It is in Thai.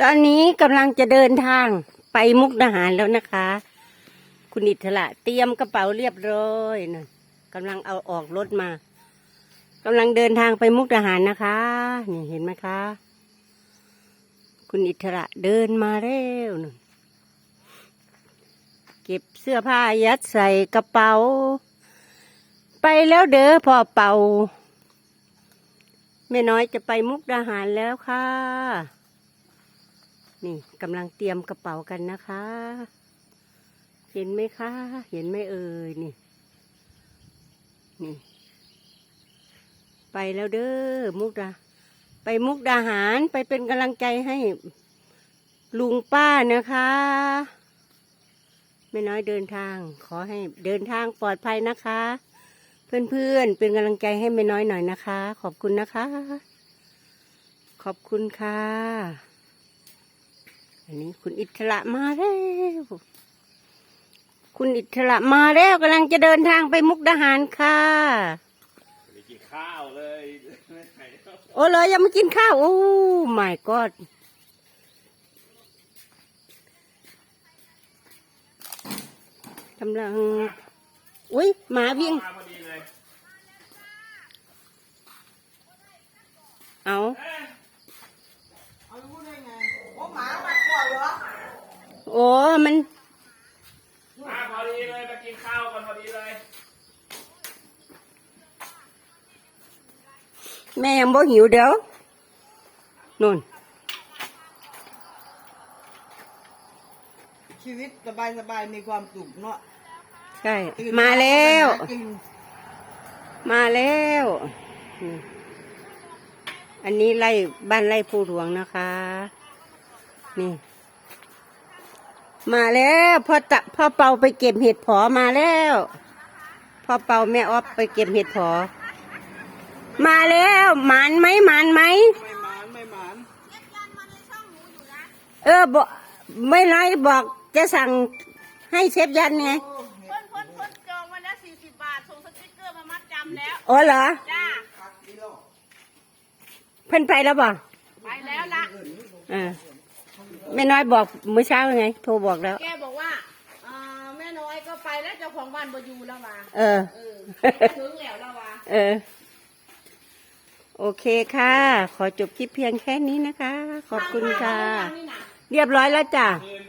ตอนนี้กำลังจะเดินทางไปมุกดาหารแล้วนะคะ คุณอิทละเตรียมกระเป๋าเรียบร้อยนะกำลังเอาออกรถมากำลังเดินทางไปมุกดาหารนะคะ นี่เห็นไหมคะ คุณอิทละเดินมาเร็วนะเก็บเสื้อผ้ายัดใส่กระเป๋า ไปแล้วเด้อพ่อเป่าแม่น้อยจะไปมุกดาหารแล้วค่ะ นี่กำลังเตรียมกระเป๋ากันนะคะ เห็นไหมคะ เห็นไหมเอ่ยนี่ นี่ ไปแล้วเด้อมุกดา ไปมุกดาหารไปเป็นกำลังใจให้ ลุงป้านะคะไม่น้อยเดินทาง ขอให้เดินทางปลอดภัยนะคะ เพื่อนๆ เป็นกำลังใจให้ไม่น้อยหน่อยนะคะ ขอบคุณนะคะ ขอบคุณค่ะ อันนี้คุณอิสระมาแล้วคุณอิสระมาแล้วกำลังจะเดินทางไปมุกดาหารค่ะไม่กินข้าวเลยไม่ไหนแล้วโอ้เลยยังไม่กินข้าวโอ้ my god กำลัง อุ้ยหมาวิ่งมาพอดีเลยเอาเอา แม่ยังบ่หิวเดี๋ยวนู่น ชีวิตสบายสบายๆมีความสุขเนาะใช่ตื่นมาแล้วไปหากินมาแล้วนี่อันนี้ไล่บ้านไล่ผู้หลวงนะคะ นี่ มาแล้วพ่อตะพ่อเปาไปเก็บเห็ดผอมาแล้วพ่อเปาแม่ออฟไปเก็บเห็ดผอ มาแล้วหมานไหมหมานไหมไม่หมานไม่หมานเออบอกไม่ไรบอกจะสั่งให้เชฟยันไงโอ้เห็ดเพิ่นเพิ่นเพิ่นจองไว้แล้วสี่สิบบาทส่งสติ๊กเกอร์มามัดจำแล้ว อ๋อเหรอ จ้าคักนี่หรอกเพิ่นไปแล้วบ่ไปแล้วละ เออแม่น้อยบอกเมื่อเช้าไง โทรบอกแล้ว แกบอกว่าอ่าแม่น้อยก็ไปแล้วเจ้าของบ้านบ่อยู่แล้วว่ะเออ เออ ถึงแล้วแล้วว่ะเออ โอเคค่ะ ขอจบคลิปเพียงแค่นี้นะคะ ขอบคุณค่ะนี่น่ะเรียบร้อยแล้วจ้ะคืน